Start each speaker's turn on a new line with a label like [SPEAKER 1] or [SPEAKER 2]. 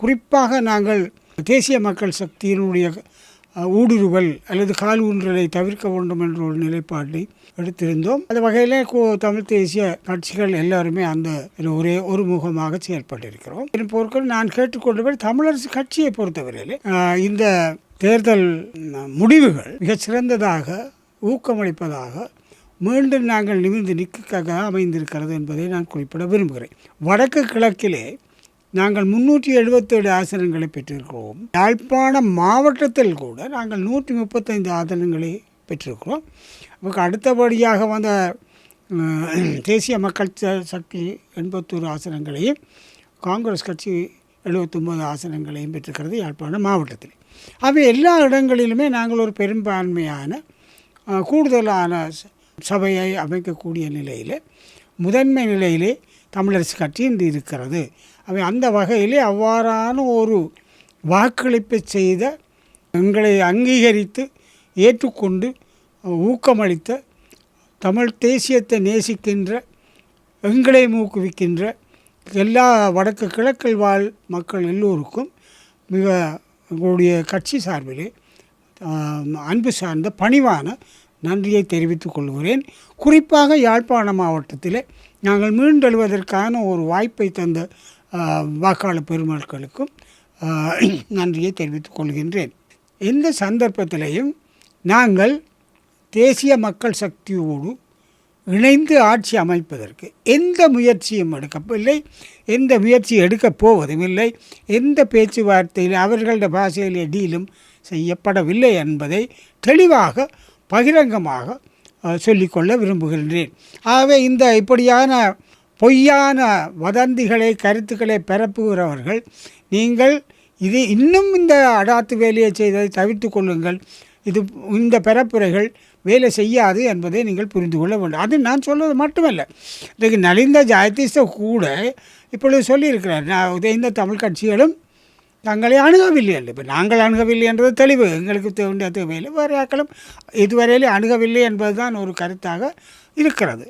[SPEAKER 1] குறிப்பாக நாங்கள் தேசிய மக்கள் சக்தியினுடைய ஊடுருவல் அல்லது கால் ஊன்றலை தவிர்க்க வேண்டும் என்ற ஒரு நிலைப்பாட்டை எடுத்திருந்தோம். அந்த வகையில் தமிழ் தேசிய கட்சிகள் எல்லாருமே அந்த ஒரே ஒரு முகமாக செயல்பட்டிருக்கிறோம். இதன் பொருட்கள் நான் கேட்டுக்கொண்டவர் தமிழரசு கட்சியை பொறுத்தவரையில் இந்த தேர்தல் முடிவுகள் மிகச் சிறந்ததாக ஊக்கமளிப்பதாக மீண்டும் நாங்கள் நிமிர்ந்து நிற்க அமைந்திருக்கிறது என்பதை நான் குறிப்பிட விரும்புகிறேன். வடக்கு கிழக்கிலே நாங்கள் முன்னூற்றி எழுபத்தேழு ஆசனங்களை பெற்றிருக்கிறோம். யாழ்ப்பாணம் மாவட்டத்தில் கூட நாங்கள் நூற்றி முப்பத்தைந்து ஆசனங்களை பெற்றிருக்கிறோம். நமக்கு அடுத்தபடியாக வந்த தேசிய மக்கள் ச- சக்தி எண்பத்தோரு ஆசனங்களையும் காங்கிரஸ் கட்சி எழுபத்தொம்போது ஆசனங்களையும் பெற்றிருக்கிறது யாழ்ப்பாணம் மாவட்டத்தில். அவை எல்லா இடங்களிலுமே நாங்கள் ஒரு பெரும்பான்மையான கூடுதலான ச- சபையை அமைக்கக்கூடிய நிலையில் முதன்மை நிலையிலே தமிழரசு கட்சி இன்று இருக்கிறது. அவை அந்த வகையிலே அவ்வாறான ஒரு வாக்களிப்பை செய்த எங்களை அங்கீகரித்து ஏற்றுக்கொண்டு ஊக்கமளித்த தமிழ் தேசியத்தை நேசிக்கின்ற எங்களை ஊக்குவிக்கின்ற எல்லா வடக்கு கிழக்கில் வாழ் மக்கள் எல்லோருக்கும் மிக எங்களுடைய கட்சி சார்பிலே அன்பு சார்ந்த பணிவான நன்றியை தெரிவித்துக் கொள்கிறேன். குறிப்பாக யாழ்ப்பாண மாவட்டத்தில் நாங்கள் மீண்டெழுவதற்கான ஒரு வாய்ப்பை தந்த வாக்காளர் பெருமக்களுக்கும் நன்றியை தெரிவித்துக் கொள்கின்றேன். எந்த சந்தர்ப்பத்திலையும் நாங்கள் தேசிய மக்கள் சக்தியோடு இணைந்து ஆட்சி அமைப்பதற்கு எந்த முயற்சியும் எடுக்கவில்லை எந்த முயற்சி எடுக்கப் போவதும் இல்லை எந்த பேச்சுவார்த்தையில் அவர்களுடைய பாஷையிலே டீலும் செய்யப்படவில்லை என்பதை தெளிவாக பகிரங்கமாக சொல்லிக்கொள்ள விரும்புகின்றேன். ஆகவே இந்த இப்படியான பொய்யான வதந்திகளை கருத்துக்களை பரப்புகிறவர்கள் நீங்கள் இது இன்னும் இந்த அடாத்து வேலையை செய்ததை தவிர்த்து கொள்ளுங்கள். இது இந்த பரப்புரைகள் வேலை செய்யாது என்பதை நீங்கள் புரிந்து கொள்ள வேண்டும். அது நான் சொல்வது மட்டுமல்ல. இன்றைக்கு நலிந்த ஜாயதீச கூட இப்பொழுது சொல்லியிருக்கிறார் நான் உதயந்த தமிழ் கட்சிகளும் தங்களை அணுகவில்லை என்று. இப்போ நாங்கள் அணுகவில்லை என்றது தெளிவு. எங்களுக்கு தேவையான தேவையில்லை வேறு ஆக்களும் இதுவரையிலே அணுகவில்லை என்பதுதான் ஒரு கருத்தாக இருக்கிறது.